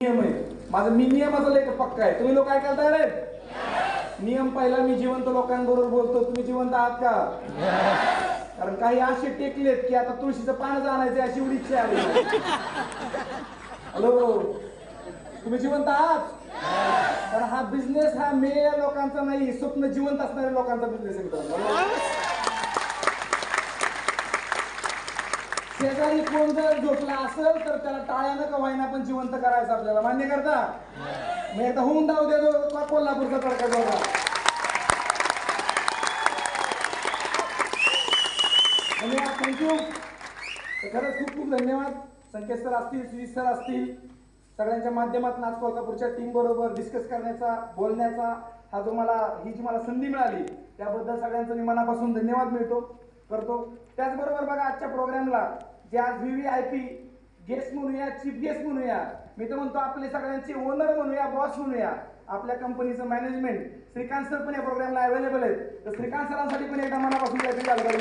नियम आहे. माझा मी नियमाचा लेख पक्का आहे. तुम्ही लोक ऐकायला तयार आहेत? नियम पहिला मी जिवंत लोकांबरोबर बोलतो. तुम्ही जिवंत आहात का? कारण काही असे टेकलेत की आता तुळशीचं पान जाणायचं अशी एवढी इच्छा आली हॅलो? तुम्ही जिवंत आहात? कारण हा बिझनेस हा मेल्या लोकांचा नाही स्वप्न जिवंत असणाऱ्या लोकांचा बिझनेस आहे मित्रांनो. शेजारी कोण जर झोपला असेल तर त्याला टाळ्यानं का वाईना पण जिवंत करायचं आपल्याला. मान्य करता? मी एकदा होऊन जाऊ दे कोल्हापूरचा तडका जोडा धन्यवाद थँक्यू खरंच खूप खूप धन्यवाद. संकेत सर असतील सुजित सर असतील सगळ्यांच्या माध्यमातून आज कोल्हापूरच्या टीम बरोबर डिस्कस करण्याचा बोलण्याचा हा जो मला ही जी मला संधी मिळाली त्याबद्दल सगळ्यांचं मी मनापासून धन्यवाद मिळतो. करतो. त्याचबरोबर बघा आजच्या प्रोग्रामला जे आज V V I P guest म्हणूया चीफ गेस्ट म्हणूया मी तर म्हणतो आपले सगळ्यांचे ओनर म्हणूया बॉस म्हणूया. आपल्या कंपनीचं मॅनेजमेंट श्रीकांत सर पण या प्रोग्रामला अवेलेबल आहेत. तर श्रीकांत सरांसाठी पण एकदा मनापासून काहीतरी झालं आणि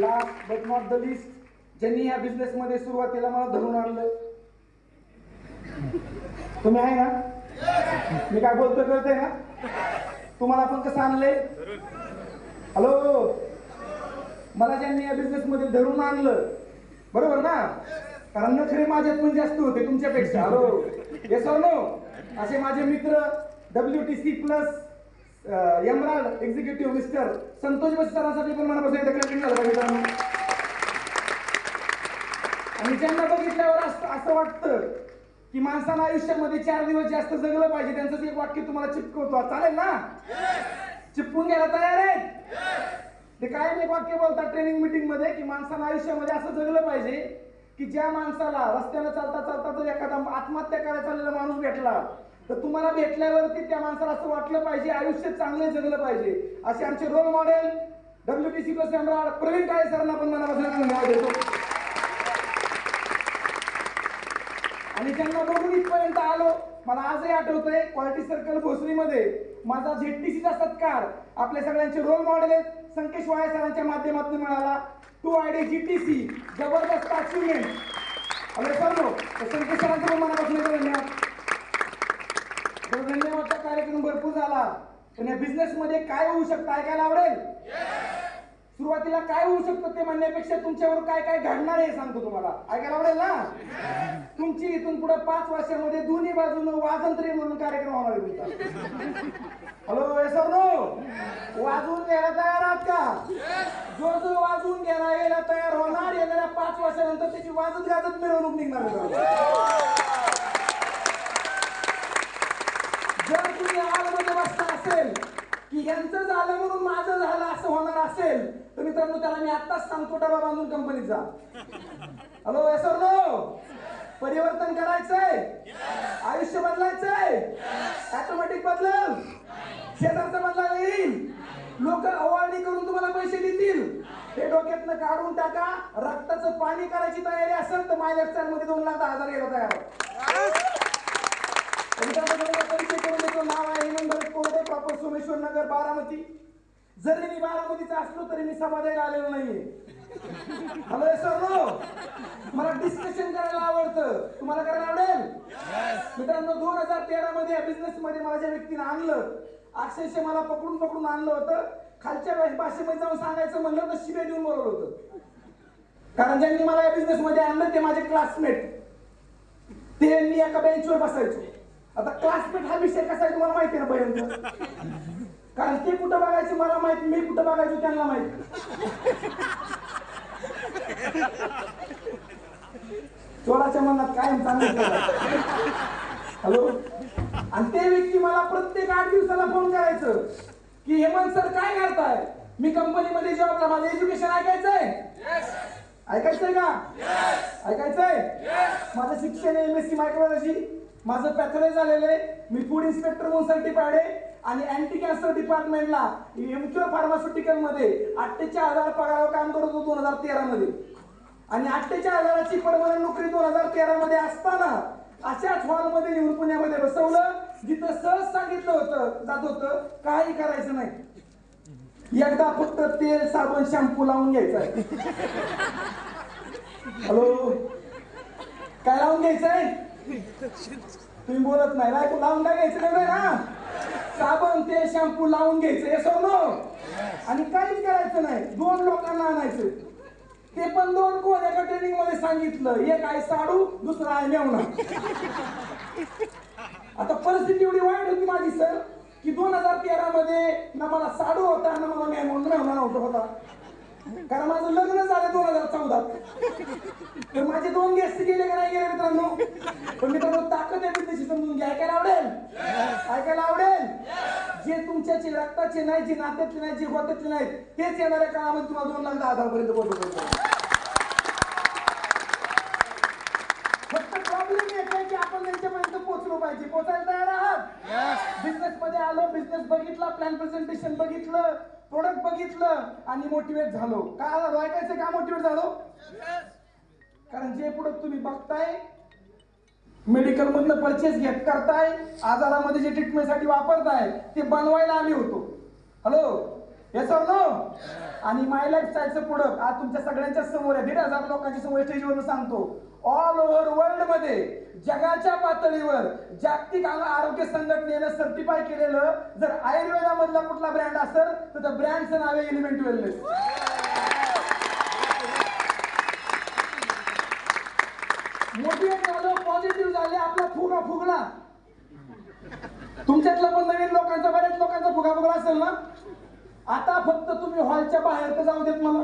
last but not the least ज्यांनी या बिझनेस मध्ये सुरुवातीला मला धरून आणलं. तुम्ही आहे ना? मी काय बोलतो कळतंय ना? तुम्हाला पण कसं आणलंय? हॅलो मला ज्यांनी या बिझनेस मध्ये धरून आणलं बरोबर ना? कारण नखरे माझ्यात पण जास्त होते तुमच्यापेक्षा. हॅलो येस नो असे माझे मित्र W T C plus emerald executive mister Santosh बस सरांसाठी पण मनापासून एकदा clapping झालं पाहिजे आणि ज्यांना बघितल्यावर असं वाटतं की माणसानं आयुष्यामध्ये चार दिवस जास्त जगलं पाहिजे त्यांचं एक वाक्य तुम्हाला चिपकवतो. चालेल ना? चिपकून घ्यायला तयार आहे ते कायम एक वाक्य बोलतात ट्रेनिंग मीटिंगमध्ये की माणसानं आयुष्यामध्ये असं जगलं पाहिजे की ज्या माणसाला रस्त्यानं चालता चालता जर एखादा आत्महत्या करायला चाललेला माणूस भेटला तर तुम्हाला भेटल्यावरती त्या माणसाला असं वाटलं पाहिजे आयुष्य चांगलं जगलं पाहिजे. असे आमचे role model W T C plus Praveen Kale सरांना पण मनापासून धन्यवाद देतो आणि त्यांना बघून इथपर्यंत आलो. मला आजही आठवतंय क्वालिटी सर्कल भोसरीमध्ये माझा झेडटीसीचा सत्कार. आपल्या सगळ्यांचे रोल मॉडेल आहेत. संकेश वाय सरांच्या माध्यमातून मिळाला. टू आय डी जीटीसी जबरदस्त अचिव्हमेंट अरे सर संकेश सरांचं पण मनापासून धन्यवाद. तर धन्यवादचा कार्यक्रम भरपूर झाला. पण या बिझनेस मध्ये काय होऊ शकतं ऐकायला आवडेल? सुरुवातीला काय होऊ शकतं ते म्हणण्यापेक्षा तुमच्यावर काय काय घडणार आहे हे सांगतो तुम्हाला. ऐकायला आवडेल ना? तुमची इथून पुढे पाच वर्षामध्ये दोन्ही बाजूनं वाजंत्री म्हणून कार्यक्रम होणार आहे तुमचा. हॅलो सर नो वाजवून घ्यायला तयार आहात का? जो जो वाजवून घ्यायला यायला तयार होणार येणाऱ्या पाच वर्षानंतर त्याची वाजत गाजत मिरवणूक निघणार जर तुम्ही आलमध्ये बसता असेल की यांचं झालं म्हणून माझं झालं असं होणार असेल तर मित्रांनो त्याला मी आत्ताच सांगतो डबा बांधून कंपनीचा. हॅलो सर नो परिवर्तन करायचंय. आयुष्य बदलायचंय. ऑटोमॅटिक बदलल. शेजारचं बदलायला येईल. लोक अवाळणी करून तुम्हाला पैसे देतील. हे डोक्यातनं काढून टाका. रक्ताचं पाणी करायची तयारी असेल तर माझ्या लेफ्टमध्ये दोन लाख दहा हजार गेला तयार आहे. परिचय करून देतो. नाव आहे नंबर कोड आहे प्रॉपर सोमेश्वर नगर बारामती. जरी मी बारामतीचा असलो तरी मी सभा द्यायला आलेलो नाहीये. हॅलो सर मला डिस्कशन करायला आवडतं. तुम्हाला करायला आवडेल? मित्रांनो दोन हजार तेरा मध्ये या बिझनेस मध्ये मला ज्या व्यक्तीने आणलं. अक्षरशः मला पकडून पकडून आणलं होतं. खालच्या भाषे- भाषेमध्ये जाऊन सांगायचं म्हणलं तर शिबे देऊन बोलवलं होतं. कारण ज्यांनी मला या बिझनेस मध्ये आणलं ते माझे क्लासमेट ते मी एका बेंचवर बसायचो. आता क्लासमेट हा विषय कसा आहे तुम्हाला माहिती आहे ना भयंकर कारण ते कुठं बघायचे मला माहीत मी कुठं बघायचो त्यांना माहीत. चोराच्या मनात कायम चांगलं हॅलो? आणि ते व्यक्ती मला प्रत्येक आठ दिवसाला फोन करायचं की हेमंत सर काय करताय? मी कंपनीमध्ये जॉबला माझं एज्युकेशन ऐकायचंय ऐकायचंय का? ऐकायचंय माझं शिक्षण एम एस सी मायक्रोलॉजी माझं पॅथॉलॉजी झालेलं आहे. मी फूड इन्स्पेक्टर म्हणून सर्टिफाईड आहे. आणि अँटी कॅन्सर डिपार्टमेंटला एमक्यू फार्मास्युटिकलमध्ये अठ्ठेचाळीस हजार पगारावर काम करत होतो दोन हजार तेरा मध्ये. आणि अठ्ठेचाळीस हजाराची परमनंट नोकरी दोन हजार तेरा मध्ये असताना अशाच हॉलमध्ये येऊन पुण्यामध्ये बसवलं जिथं सहज सांगितलं होतं जात होतं काही करायचं नाही. एकदा फक्त तेल साबण शॅम्पू लावून घ्यायचा आहे. हॅलो काय लावून घ्यायचंय तुम्ही बोलत नाही. नाही लावून काय घ्यायचं नाही ना साबण तेल शॅम्पू लावून घ्यायचं हे सोनो आणि काहीच करायचं नाही. दोन लोकांना आणायचं. ते पण दोन कोण एका ट्रेनिंगमध्ये सांगितलं. एक आहे साडू दुसरा आहे मेवणा. आता परिस्थिती एवढी वाईट होती माझी सर की दोन हजार तेरा मध्ये ना मला साडू होता ना मला मेवणा मेवणा नव्हता होता. कारण माझं लग्न झालं दोन हजार चौदात. तर माझे दोन गेस्ट गेले का नाही गेले मित्रांनो? पण मित्रांनो ताकद आहे बिझनेसची समजून घ्या. ऐकायला आवडेल? ऐकायला आवडेल? जे तुमच्याचे रक्ताचे नाही जे नात्यातले नाही जे गोत्यातले नाहीत तेच येणाऱ्या काळामध्ये तुम्हाला दोन लाख दहा हजारपर्यंत पोहोचवतो फक्त प्रॉब्लेम येत आहे की आपण त्यांच्यापर्यंत पोहोचलो पाहिजे. पोहोचायला तयार आहात? बिझनेस मध्ये आलो बिझनेस बघितला प्लॅन प्रेझेंटेशन बघितलं प्रोडक्ट बघितलं आणि मोटिवेट झालो. का झालो ऐकायचं का मोटिवेट झालो? कारण जे प्रोडक्ट तुम्ही बघताय मेडिकल मधनं परचेस घेत करताय आजारामध्ये जे ट्रीटमेंटसाठी वापरताय ते बनवायला आम्ही होतो. हॅलो येस और नो आणि माय लाईफ स्टाईलचं प्रोडक्ट आज तुमच्या सगळ्यांच्या समोर आहे. दीड हजार लोकांच्या समोर स्टेजवरून सांगतो. ऑल ओव्हर वर्ल्डमध्ये जगाच्या पातळीवर जागतिक आरोग्य संघटनेनं सर्टिफाय केलेलं जर आयुर्वेदामधला कुठला ब्रँड असेल तर त्या ब्रँडचं नाव आहे एलिमेंट वेलनेस मोटिवेट झालं पॉझिटिव्ह झाले आपला फुगा फुगला. तुमच्यातला पण नवीन लोकांचा बऱ्याच लोकांचा फुगा फुगला असेल ना? आता फक्त तुम्ही हॉलच्या बाहेर तर जाऊ देत मला.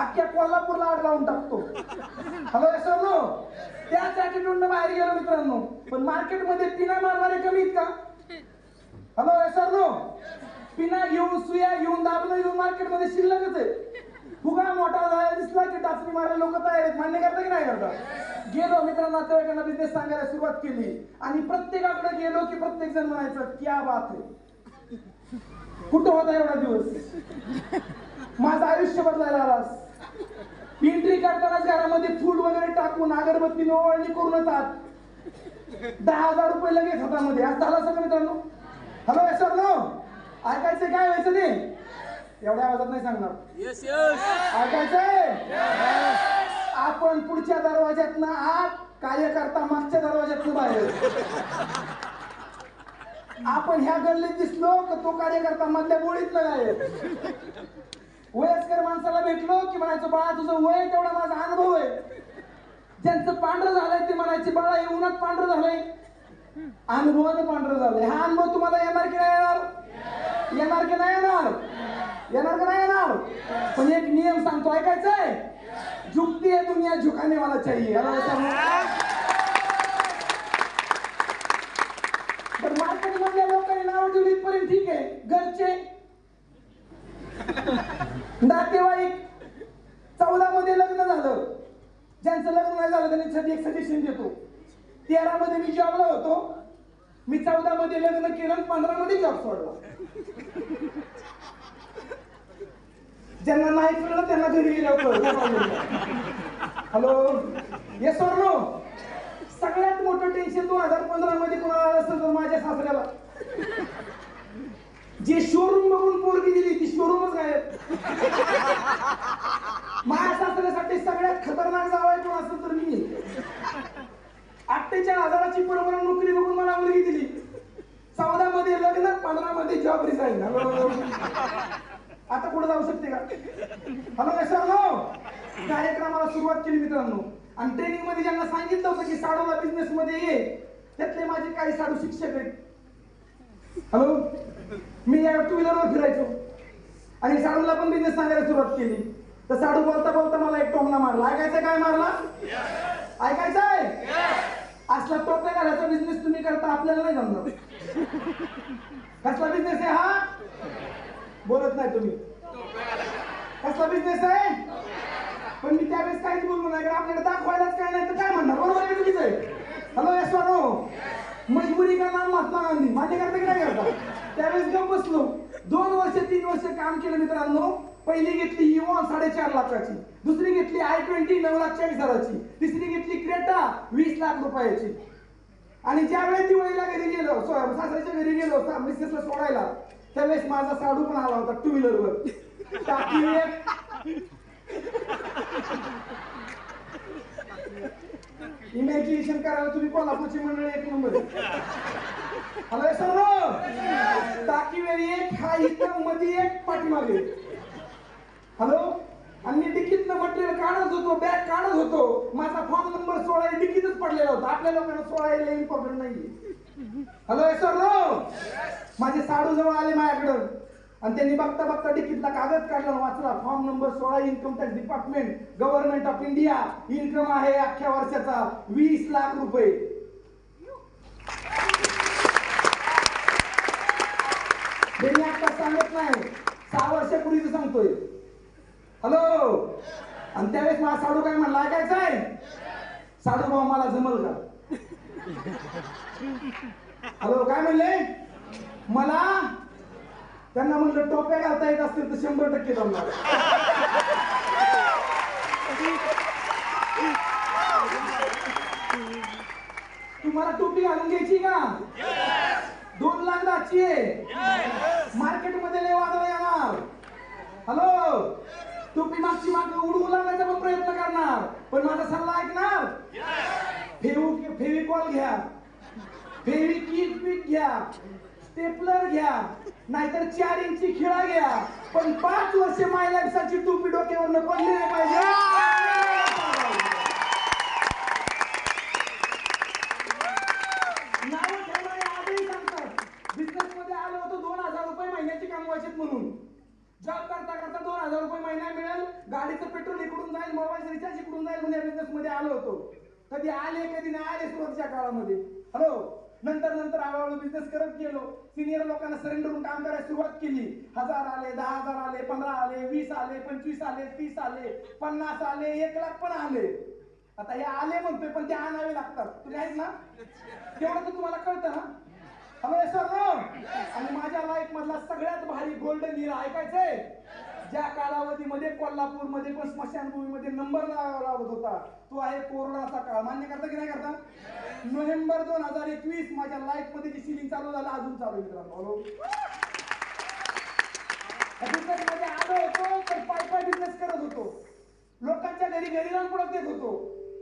अख्ख्या कोल्हापूरला आड लावून टाकतो. हॅलो सर नो त्याच ऍटिट्यूड बाहेर गेलो मित्रांनो. पण मार्केटमध्ये पिना मारणारे कमी का? हॅलो सर नो पिना घेऊन सुया घेऊन दाबलं घेऊन मार्केटमध्ये शिल्लकच आहे. फुगा मोठा झाला दिसला की टाचणी मारायला लोक तयार आहेत. मान्य करता की नाही करता? गेलो मित्रांनो नातेवाईकांना बिझनेस सांगायला सुरुवात केली. आणि प्रत्येकाकडे गेलो की प्रत्येक जण म्हणायचं क्या बात आहे कुठं होता एवढा दिवस? माझं आयुष्य बदलायला आलास. एंट्री करतानाच घरामध्ये फूल वगैरे टाकून अगरबत्ती ओवाळणी करूनच आत दहा हजार रुपये लगेच हातामध्ये. आज झाला सगळं मित्रांनो? हॅलो सर नो ऐकायचं काय व्हायचं ते? एवढ्या आवाजात नाही सांगणार. Yes, yes. ऐकायचंय? आपण पुढच्या दरवाज्यातनं आत कार्यकर्ता मागच्या दरवाज्यातनं बाहेर. आपण ह्या गल्लीत दिसलो का तो कार्यकर्ता मधल्या बोळीत नाही वयस्कर माणसाला भेटलो की म्हणायचं बाळा तुझं वय तेवढा माझा अनुभव आहे. ज्यांचं पांढरं झालंय ते म्हणायचे बाळा येऊनच पांढरं झालंय. अनुभवाने पांढरं झालंय. हा अनुभव तुम्हाला येणार की नाही येणार? येणार की नाही येणार? येणार का नाही येणार? पण एक नियम सांगतो ऐकायचंय? झुकती आहे दुनिया झुकाने वाला चाहिए याला ऐसा म्हणू. तर मार्केट मधल्या लोकांनी इथपर्यंत ठीक आहे. घरचे. नातेवाईक. चौदा मध्ये लग्न झालं. ज्यांचं लग्न नाही झालं त्यांनी साठी एक सजेशन देतो. तेरा मध्ये मी जॉबला होतो. मी चौदा मध्ये लग्न केलं पंधरा मध्ये जॉब सोडला. ज्यांना नाही कळलं त्यांना घरी गेलं हॅलो येस सोडलो सगळ्यात मोठं टेन्शन दोन हजार पंधरा मध्ये कोणाला आलं असेल तर माझ्या सासऱ्याला. जे शोरूम बघून पोरगी दिली ती शोरूमच गायब. माझ्या सासऱ्यासाठी सगळ्यात खतरनाक जाव आहे कोण असेल तर मी. अठ्ठेचाळीस हजाराची परंपरा नोकरी बघून मला मुलगी दिली. चौदा मध्ये लग्न पंधरा मध्ये जॉब रिझाईन आता कुठे जाऊ शकते का? हॅलो सर हो. कार्यक्रमाला सुरुवात केली मित्रांनो. आणि ट्रेनिंगमध्ये ज्यांना सांगितलं होतं की साडूला बिझनेस मध्ये ये त्यातले माझे काही साडू शिक्षक आहेत. हॅलो? मी या टू व्हीलरवर फिरायचो. आणि साडूला पण बिझनेस सांगायला सुरुवात केली. तर साडू बोलता बोलता मला एक टोमना मारला. ऐकायचं काय मारला? ऐकायचंय? असला टोपे घालायचा बिझनेस तुम्ही करता आपल्याला नाही जमणार. कसला बिझनेस आहे हा? बोलत नाही तुम्ही. कसला बिझनेस आहे? पण मी त्यावेळेस काहीच बोललो नाही आपल्याकडे दाखवायलाच काय नाही तर काय म्हणणार? बरोबर आहे तुम्हीच आहे? हॅलो यशवानो मजबुरी का नाम महात्मा गांधी. माझे करता की नाही करता? त्यावेळेस गप बसलो. दोन वर्ष तीन वर्ष काम केलं मित्रांनो. पहिली घेतली e इवॉन साडेचार लाखाची. दुसरी घेतली आय ट्वेंटी नऊ लाख चाळीस हजाराची तिसरी घेतली क्रेटा वीस लाख रुपयाची. आणि ज्यावेळेस ती दिवाळीला घरी गेलो सासऱ्याच्या घरी गेलो मिसेसला सोडायला त्यावेळेस माझा साडू पण आला होता टू व्हीलरवर. वर इमॅजिनेशन करायला तुम्ही कोल्हापूरची मंडळी एक नंबर. हॅलो सर टाकी वेळी एक हा इथं मध्ये एक पाठीमागे. हॅलो आणि मी डिकीतनं मटेरियल काढत होतो बॅग काढत होतो. माझा फॉर्म नंबर सोळा डिकीतच पडलेला होता. आपल्या लोकांना सोळा यायला इम्पॉर्टंट नाहीये. हॅलो सर माझे साडू जवळ आले माझ्याकडं. आणि त्यांनी बघता बघता तिकीटला कागद काढला वाचला. फॉर्म नंबर सोळा income tax department government of India income आहे अख्ख्या वर्षाचा. वीस लाख रुपये. त्यांनी आता सांगत नाही सहा वर्षापूर्वीच सांगतोय. हॅलो आणि त्यावेळेस मला साडू काय म्हणला? ऐकायचं आहे साडू भाऊ मला जमल का? हॅलो काय म्हणले? मला त्यांना म्हणलं टोप्या घालता येत असतील तर शंभर टक्के जमणार. तुम्हाला टोपी घालून घ्यायची का? दोन लाख दाची आहे. मार्केटमध्ये लय वाजवा येणार. हॅलो? टोपी मागची माग उडवू लागायचा पण प्रयत्न करणार. पण माझा सल्ला ऐकणार? फेवू फेविकॉल घ्या. फेविकिक पीक घ्या. स्टेपलर घ्या. नाहीतर चार इंची खिळा घ्या. पण पाच वर्ष मायलाईफसाठी टोपी डोक्यावर पडली नाही पाहिजे. नावं ठेवणारे आजही सांगतात. बिझनेस मध्ये आलो होतो दोन हजार रुपये महिन्याची कमवायचे म्हणून. जॉब करता करता दोन हजार रुपये महिना मिळेल. गाडीचं पेट्रोल इकडून जाईल मोबाईल रिचार्ज इकडून जाईल म्हणजे बिझनेस मध्ये आलो होतो. कधी आले कधी नाही आले सुरुवातीच्या काळामध्ये. हॅलो नंतर नंतर हळूहळू बिझनेस करत गेलो. सिनियर लोकांना सरेंडर होऊन काम करायला सुरुवात केली हजार आले दहा हजार आले पंधरा आले वीस आले पंचवीस आले तीस आले पन्नास आले एक लाख पण आले. आता हे आले म्हणतोय पण ते आणावे लागतात. तुम्ही आहेत ना? तेवढं तर तुम्हाला कळतं ना? हॅलो सर आणि माझ्या लाईफ मधला सगळ्यात भारी गोल्डन हिरा ऐकायचंय? ज्या कालावधीमध्ये कोल्हापूरमध्ये पण स्मशानभूमीमध्ये नंबर लागत होता तो आहे कोरोनाचा काळ. मान्य करता की नाही करता? नोव्हेंबर दोन हजार एकवीस माझ्या लाईफमध्ये जी सिलिंग चालू झाला अजून चालू मित्रांनो. हॅलो बिझनेस मध्ये आलो होतो तर पाय पाय बिझनेस करत होतो. लोकांच्या घरी घरी जाऊन प्रोडक्ट देत होतो.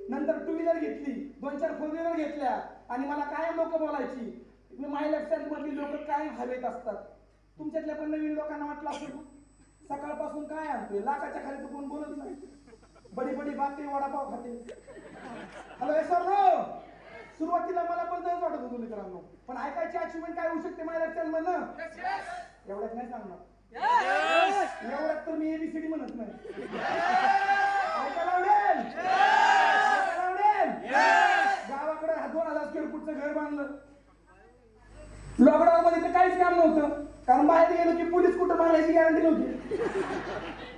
नंतर टू व्हीलर घेतली दोन चार फोर व्हीलर घेतल्या आणि मला कायम लोक बोलायची मी मधली लोक कायम हवेत असतात? तुमच्यातल्या पण नवीन लोकांना म्हटलं असेल सकाळपासून काय आणतोय? लाखाच्या खाली तर कोण बोलत नाही. बडी बडी बाते वडापाव खाते. हॅलो सर सुरुवातीला मला पण तसंच वाटत होतं मित्रांनो पण ऐकायची अचिव्हमेंट काय होऊ शकते माझ्या लक्षात मधनं? एवढ्यात नाही सांगणार. एवढ्यात तर मी एबीसीडी म्हणत नाही. ऐकायला आवडेल? ऐकायला आवडेल? गावाकडे दोन हजार स्क्वेअर फूटचं घर बांधलं. लॉकडाऊन मध्ये तर काहीच काम नव्हतं. कारण बाहेर गेलो की पोलीस कुठं मारायची गॅरंटी नव्हती.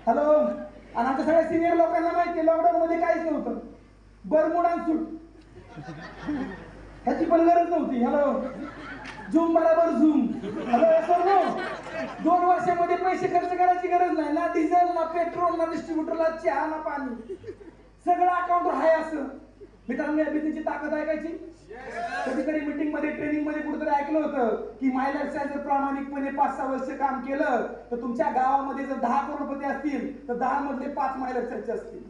हॅलो आणि आमच्या सगळ्या सिनियर लोकांना माहिती लॉकडाऊन मध्ये काहीच नव्हतं. बरमुडा सूट ह्याची पण गरज नव्हती. हॅलो झूम बराबर झूम हॅलो दोन वर्षामध्ये पैसे खर्च करायची गरज नाही. ना डिझेल ना पेट्रोल ना डिस्ट्रीब्युटरला चहा ना पाणी. सगळं अकाउंटवर आहे असं. मित्रांनो या बिझनेसची ताकद ऐकायची? कधीतरी मीटिंगमध्ये ट्रेनिंगमध्ये कुठेतरी ऐकलं होतं की महिला जर प्रामाणिकपणे पाच सहा वर्ष काम केलं तर तुमच्या गावामध्ये जर दहा करोडपती असतील तर दहा मधले पाच महिला असतील.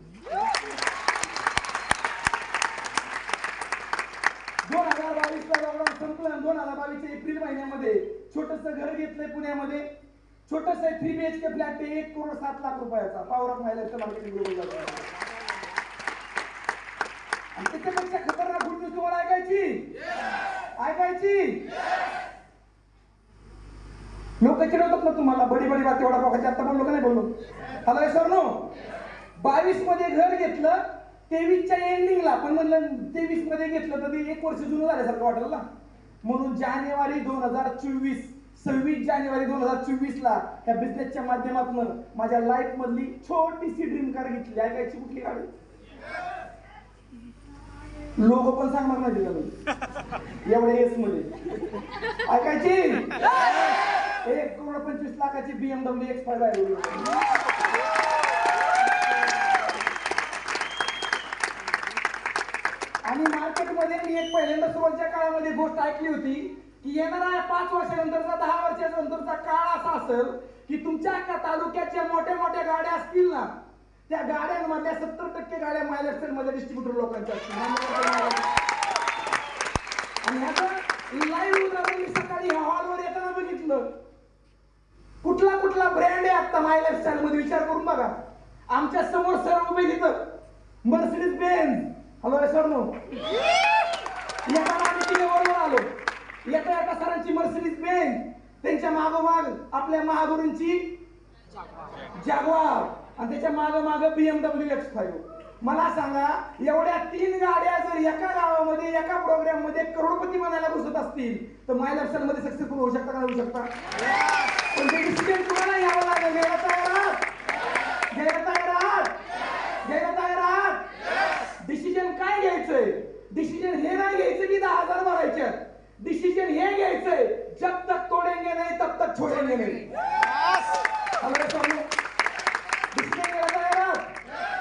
दोन हजार बावीस ला लॉकडाऊन संपलं. दोन हजार बावीसच्या एप्रिल महिन्यामध्ये छोटस घर घेतलंय पुण्यामध्ये. छोटस three B H K flat ते एक करोड सात लाख रुपयाचा. पॉवर ऑफ महिलाचं मार्केटिंग ग्लोबल आणि त्याच्यापेक्षा खतरनाक गुड न्यूज तुम्हाला ऐकायची? ऐकायची? लोक चिडवतात ना तुम्हाला. बडी बडी बात एवढा बघायची आता बोललो का नाही बोललो? हॅलो सर नो बावीसमध्ये घर घेतलं तेवीसच्या एंडिंगला पण म्हणलं तेवीसमध्ये घेतलं तर ते एक वर्ष जुनं झाल्यासारखं वाटलं ना. म्हणून जानेवारी दोन हजार चोवीस सव्वीस जानेवारी दोन हजार चोवीस ला या बिझनेसच्या माध्यमातून माझ्या लाईफ मधली छोटीशी ड्रीम कार घेतली. ऐकायची कुठली गाडी? लोक पण सांगणार नाही तिला एवढ्या एसमध्ये. ऐकायची? एक करोड पंचवीस लाखाची बीएमडब्ल्यू एक्स फाईव्ह आहे आणि मार्केटमध्ये मी एक पहिल्यांदा सुरुवातीच्या काळामध्ये गोष्ट ऐकली होती की येणारा पाच वर्षानंतरचा दहा वर्षानंतरचा काळ असा असेल की तुमच्या का तालुक्याच्या मोठ्या मोठ्या गाड्या असतील ना त्या गाड्यांमधल्या सत्तर टक्के गाड्या मायलेजमध्ये डिस्ट्रीब्युटर लोकांच्या आणि ह्याचं लाईव्ह उदाहरण मी सकाळी ह्या हॉलवर येताना बघितलं. कुठला कुठला ब्रँड आहे आता मायमध्ये? विचार करून बघा. आमच्यासमोर सर उभे तिथं. Mercedes Benz hello sir no आम्ही तिथे बरोबर आलो येता येता सरांची मर्सिडीज बेन्झ त्यांच्या मागोमाग आपल्या महागुरूंची जागवार आणि त्याच्या माग माग बीएमडब्ल्यू एक्स फाईव्ह मला सांगा एवढ्या तीन गाड्या जर एका गावामध्ये एका प्रोग्राममध्ये करोडपती बनायला घुसत असतील तर माय लाईफस्टाईल मध्ये सक्सेसफुल होऊ शकता का होऊ शकता? पण ते डिसिजन तुम्हाला यावं लागेल घ्यायला तयार आहात घ्यायला तयार आहात घ्यायला तयार आहात डिसिजन काय घ्यायचंय डिसिजन हे नाही घ्यायचं की दहा हजार भरायचे डिसिजन हे घ्यायचंय. जब तक तोडेंगे नाही तब तक छोडेंगे नाही.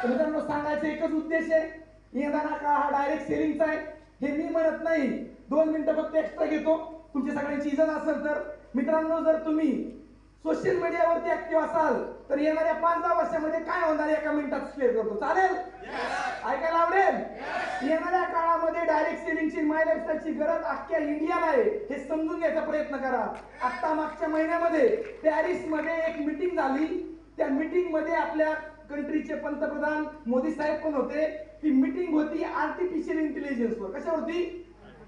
मित्रांनो सांगायचा एकच उद्देश आहे. येणारा का? हा डायरेक्ट सेलिंगचा आहे. हे मी म्हणत नाही. दोन मिनिटं फक्त एक्स्ट्रा घेतो. तुमची सगळ्यांची इज्जत असेल तर. मित्रांनो जर तुम्ही सोशल मीडियावरती ऍक्टिव्ह असाल तर येणाऱ्या पाच दहा वर्षामध्ये काय होणार एका मिनिटात शेअर करतो. चालेल? ऐकायला आवडेल? येणाऱ्या काळामध्ये डायरेक्ट सेलिंगची माय लाईफस्टाईलची गरज अख्ख्या इंडियाला आहे. हे समजून घ्यायचा प्रयत्न करा. आता मागच्या महिन्यामध्ये पॅरिसमध्ये एक मीटिंग झाली. त्या मिटिंगमध्ये आपल्या कंट्रीचे पंतप्रधान मोदी साहेब पण होते. ती मिटिंग होती आर्टिफिशियल इंटेलिजन्स वर. कशावरती?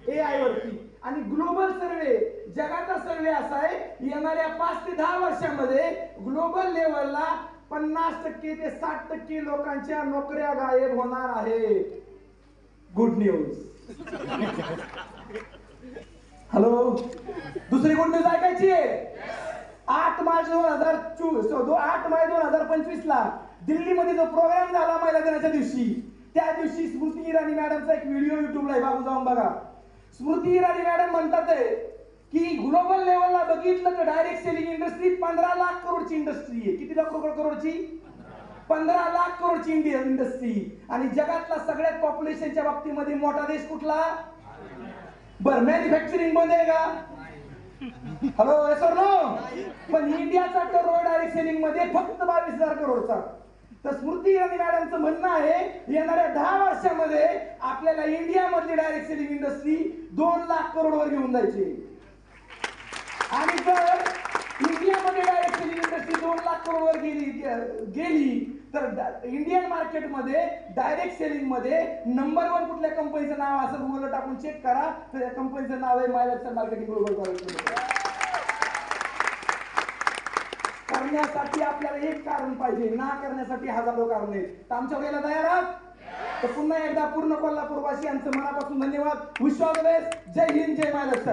ए आय वरती. आणि ग्लोबल सर्वे जगाचा सर्वे असा आहे येणाऱ्या पाच ते दहा वर्षामध्ये ग्लोबल लेवलला पन्नास टक्के ते साठ टक्के लोकांच्या नोकऱ्या गायब होणार आहे गुड न्यूज हॅलो दुसरी गुड न्यूज ऐकायची आहे? आठ मार्च दोन हजार चोवीस आठ मार्च दोन हजार पंचवीस ला दिल्लीमध्ये जो प्रोग्राम झाला महिला दिनाच्या दिवशी त्या दिवशी स्मृती इराणी मॅडमचा एक व्हिडिओ युट्यूबला आहे बाबू जाऊन बघा. स्मृती इराणी मॅडम म्हणतात आहे की ग्लोबल लेवलला बघितलं तर डायरेक्ट सेलिंग इंडस्ट्री पंधरा लाख करोडची इंडस्ट्री आहे. किती लाख करोड करोडची? पंधरा लाख करोडची इंडियन इंडस्ट्री. आणि जगातला सगळ्यात पॉप्युलेशनच्या बाबतीमध्ये मोठा देश कुठला? बर मॅन्युफॅक्चरिंगमध्ये आहे का? हॅलो सर नो पण इंडियाचा करोड डायरेक्ट सेलिंगमध्ये फक्त बावीस हजार करोडचा. तर स्मृती इराणी मॅडमचं म्हणणं आहे येणाऱ्या दहा वर्षामध्ये आपल्याला इंडिया मधली डायरेक्ट सेलिंग इंडस्ट्री दोन लाख करोड वर घेऊन जायची. आणि जर इंडियामध्ये डायरेक्ट सेलिंग इंडस्ट्री दोन लाख करोड वर गेली गेली तर इंडियन मार्केटमध्ये डायरेक्ट सेलिंगमध्ये नंबर वन कुठल्या कंपनीचं नाव असं गुगलला टाकून चेक करा. तर या कंपनीचं नाव आहे मायलक्सन मार्केटिंग ग्लोबल कॉलेज करण्यासाठी आपल्याला एक कारण पाहिजे. ना करण्यासाठी हजारो कारण आहेत. तर आमच्या वेळेला तयार आहात? तर पुन्हा एकदा पूर्ण कोल्हापूरवासी यांचं मनापासून धन्यवाद. विश्वास जय हिंद जय महाराष्ट्र